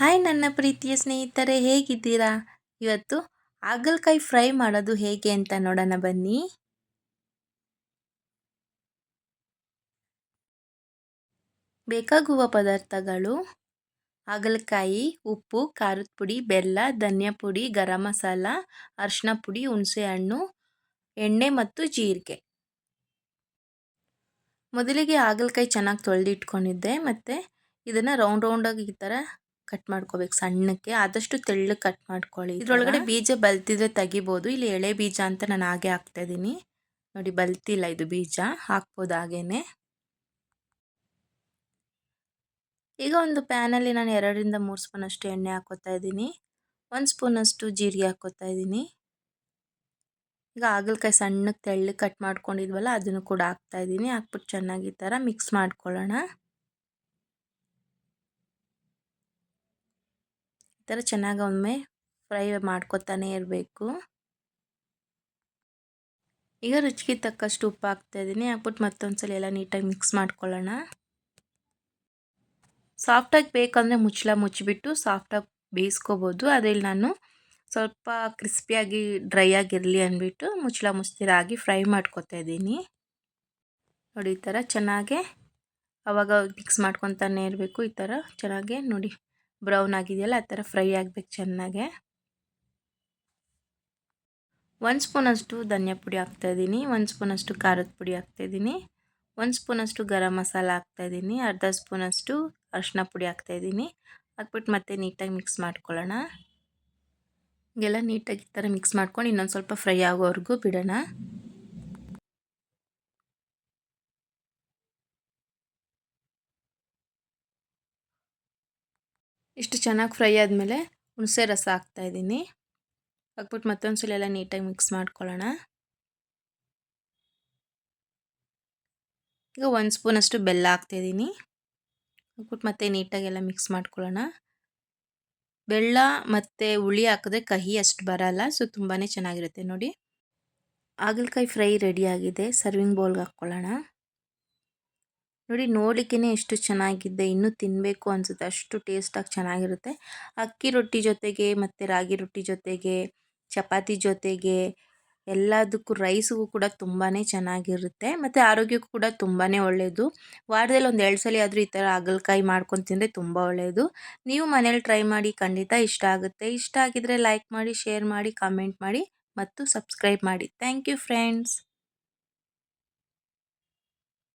Hi ನನ್ನ ಪ್ರೀತಿಯ ಸ್ನೇಹಿತರೆ, ಹೇಗಿದ್ದೀರಾ? ಇವತ್ತು ಹಾಗಲಕಾಯಿ ಫ್ರೈ ಮಾಡೋದು ಹೇಗೆ ಅಂತ ನೋಡೋಣ ಬನ್ನಿ. ಬೇಕಾಗುವ ಪದಾರ್ಥಗಳು, ಹಾಗಲಕಾಯಿ, ಉಪ್ಪು, ಖಾರದ ಪುಡಿ, ಬೆಲ್ಲ, ಧನಿಯಾ ಪುಡಿ, ಗರಂ ಮಸಾಲ ಅರಿಶಿನ ಪುಡಿ ಹುಣಸೆಹಣ್ಣು ಎಣ್ಣೆ ಮತ್ತು ಜೀರಿಗೆ. ಮೊದಲಿಗೆ ಹಾಗಲಕಾಯಿ ಚೆನ್ನಾಗಿ ತೊಳೆದಿಟ್ಕೊಂಡಿದ್ದೆ, ಮತ್ತು ಇದನ್ನು ರೌಂಡ್ ರೌಂಡಾಗಿ ಈ ಥರ ಕಟ್ ಮಾಡ್ಕೋಬೇಕು ಸಣ್ಣಕ್ಕೆ ಆದಷ್ಟು ತೆಳ್ಳಗೆ ಕಟ್ ಮಾಡ್ಕೊಳ್ಳಿ ಇದ್ರೊಳಗಡೆ ಬೀಜ ಬಲ್ತಿದ್ರೆ ತೆಗಿಬೋದು. ಇಲ್ಲಿ ಎಳೆ ಬೀಜ ಅಂತ ನಾನು ಹಾಗೆ ಹಾಕ್ತಾ ಇದ್ದೀನಿ ನೋಡಿ ಬಲ್ತಿಲ್ಲ ಇದು ಬೀಜ ಹಾಕ್ಬೋದು ಹಾಗೇನೆ. ಈಗ ಒಂದು ಪ್ಯಾನಲ್ಲಿ ನಾನು ಎರಡರಿಂದ ಮೂರು ಸ್ಪೂನ್ ಅಷ್ಟು ಎಣ್ಣೆ ಹಾಕೋತಾ ಇದ್ದೀನಿ ಒಂದು ಸ್ಪೂನಷ್ಟು ಜೀರಿಗೆ ಹಾಕೋತಾ ಇದ್ದೀನಿ ಈಗ ಹಾಗಲಕಾಯಿ ಸಣ್ಣಕ್ಕೆ ತೆಳ್ಳಗೆ ಕಟ್ ಮಾಡ್ಕೊಂಡಿದ್ವಲ್ಲ ಅದನ್ನು ಕೂಡ ಹಾಕ್ತಾ ಇದ್ದೀನಿ ಹಾಕ್ಬಿಟ್ಟು ಚೆನ್ನಾಗಿ ಈ ಥರ ಮಿಕ್ಸ್ ಮಾಡ್ಕೊಳ್ಳೋಣ. ಥರ ಚೆನ್ನಾಗಿ ಒಮ್ಮೆ ಫ್ರೈ ಮಾಡ್ಕೊತಾನೆ ಇರಬೇಕು. ಈಗ ರುಚಿಗೆ ತಕ್ಕಷ್ಟು ಉಪ್ಪು ಹಾಕ್ತಾಯಿದ್ದೀನಿ ಹಾಕ್ಬಿಟ್ಟು ಮತ್ತೊಂದು ಸಲ ಎಲ್ಲ ನೀಟಾಗಿ ಮಿಕ್ಸ್ ಮಾಡ್ಕೊಳ್ಳೋಣ. ಸಾಫ್ಟಾಗಿ ಬೇಕಂದರೆ ಮುಚ್ಚಳ ಮುಚ್ಚಿಬಿಟ್ಟು ಸಾಫ್ಟಾಗಿ ಬೇಯಿಸ್ಕೋಬೋದು. ಅದರಲ್ಲಿ ನಾನು ಸ್ವಲ್ಪ ಕ್ರಿಸ್ಪಿಯಾಗಿ ಡ್ರೈ ಆಗಿರಲಿ ಅಂದ್ಬಿಟ್ಟು ಮುಚ್ಚಳ ಮುಚ್ಚಿರಾಗಿ ಫ್ರೈ ಮಾಡ್ಕೊತಾ ಇದ್ದೀನಿ. ನೋಡಿ ಈ ಥರ ಚೆನ್ನಾಗೆ ಅವಾಗ ಮಿಕ್ಸ್ ಮಾಡ್ಕೊತಾನೆ ಇರಬೇಕು. ಈ ಥರ ಚೆನ್ನಾಗೆ ನೋಡಿ. ಬ್ರೌನ್ ಆಗಿದೆಯಲ್ಲ, ಆ ಥರ ಫ್ರೈ ಆಗಬೇಕು ಚೆನ್ನಾಗೆ. ಒಂದು ಸ್ಪೂನಷ್ಟು ಧನಿಯಾ ಪುಡಿ ಹಾಕ್ತಾಯಿದ್ದೀನಿ ಒಂದು ಸ್ಪೂನಷ್ಟು ಖಾರದ ಪುಡಿ ಹಾಕ್ತಾಯಿದ್ದೀನಿ ಒಂದು ಸ್ಪೂನಷ್ಟು ಗರಂ ಮಸಾಲ ಹಾಕ್ತಾಯಿದ್ದೀನಿ ಅರ್ಧ ಸ್ಪೂನಷ್ಟು ಅರಿಶಿನ ಪುಡಿ ಹಾಕ್ತಾಯಿದ್ದೀನಿ ಹಾಕ್ಬಿಟ್ಟು ಮತ್ತೆ ನೀಟಾಗಿ ಮಿಕ್ಸ್ ಮಾಡ್ಕೊಳ್ಳೋಣ. ಹೀಗೆಲ್ಲ ನೀಟಾಗಿ ಈ ಥರ ಮಿಕ್ಸ್ ಮಾಡ್ಕೊಂಡು ಇನ್ನೊಂದು ಸ್ವಲ್ಪ ಫ್ರೈ ಆಗೋವರೆಗೂ ಬಿಡೋಣ. ಇಷ್ಟು ಚೆನ್ನಾಗಿ ಫ್ರೈ ಆದಮೇಲೆ ಹುಣಸೆ ರಸ ಹಾಕ್ತಾಯಿದ್ದೀನಿ ಹಾಕ್ಬಿಟ್ಟು ಮತ್ತೊಂದು ಸಲ ಎಲ್ಲ ನೀಟಾಗಿ ಮಿಕ್ಸ್ ಮಾಡ್ಕೊಳ್ಳೋಣ. ಈಗ ಒಂದು ಸ್ಪೂನಷ್ಟು ಬೆಲ್ಲ ಹಾಕ್ತಾಯಿದ್ದೀನಿ ಹಾಕ್ಬಿಟ್ಟು ಮತ್ತೆ ನೀಟಾಗೆಲ್ಲ ಮಿಕ್ಸ್ ಮಾಡ್ಕೊಳ್ಳೋಣ. ಬೆಲ್ಲ ಮತ್ತು ಹುಳಿ ಹಾಕಿದ್ರೆ ಕಹಿ ಅಷ್ಟು ಬರಲ್ಲ, ಸೊ ತುಂಬಾ ಚೆನ್ನಾಗಿರುತ್ತೆ ನೋಡಿ. ಹಾಗಲಕಾಯಿ ಫ್ರೈ ರೆಡಿಯಾಗಿದೆ ಸರ್ವಿಂಗ್ ಬೌಲ್ಗೆ ಹಾಕ್ಕೊಳ್ಳೋಣ. ನೋಡಿ ನೋಡಲಿಕ್ಕೇ ಎಷ್ಟು ಚೆನ್ನಾಗಿದೆ, ಇನ್ನೂ ತಿನ್ನಬೇಕು ಅನಿಸುತ್ತೆ. ಅಷ್ಟು ಟೇಸ್ಟಾಗಿ ಚೆನ್ನಾಗಿರುತ್ತೆ. ಅಕ್ಕಿ ರೊಟ್ಟಿ ಜೊತೆಗೆ ಮತ್ತು ರಾಗಿ ರೊಟ್ಟಿ ಜೊತೆಗೆ, ಚಪಾತಿ ಜೊತೆಗೆ, ಎಲ್ಲದಕ್ಕೂ ರೈಸ್ಗೂ ಕೂಡ ತುಂಬಾ ಚೆನ್ನಾಗಿರುತ್ತೆ. ಮತ್ತು ಆರೋಗ್ಯಕ್ಕೂ ಕೂಡ ತುಂಬಾ ಒಳ್ಳೆಯದು ವಾರದಲ್ಲಿ ಒಂದು ಎರಡು ಸಲ ಆದರೂ ಈ ಥರ ಹಾಗಲಕಾಯಿ ಮಾಡ್ಕೊಂಡು ತಿಂದರೆ ತುಂಬ ಒಳ್ಳೆಯದು ನೀವು ಮನೇಲಿ ಟ್ರೈ ಮಾಡಿ ಖಂಡಿತ ಇಷ್ಟ ಆಗುತ್ತೆ. ಇಷ್ಟ ಆಗಿದರೆ ಲೈಕ್ ಮಾಡಿ ಶೇರ್ ಮಾಡಿ ಕಮೆಂಟ್ ಮಾಡಿ, ಮತ್ತು ಸಬ್ಸ್ಕ್ರೈಬ್ ಮಾಡಿ. Thank you friends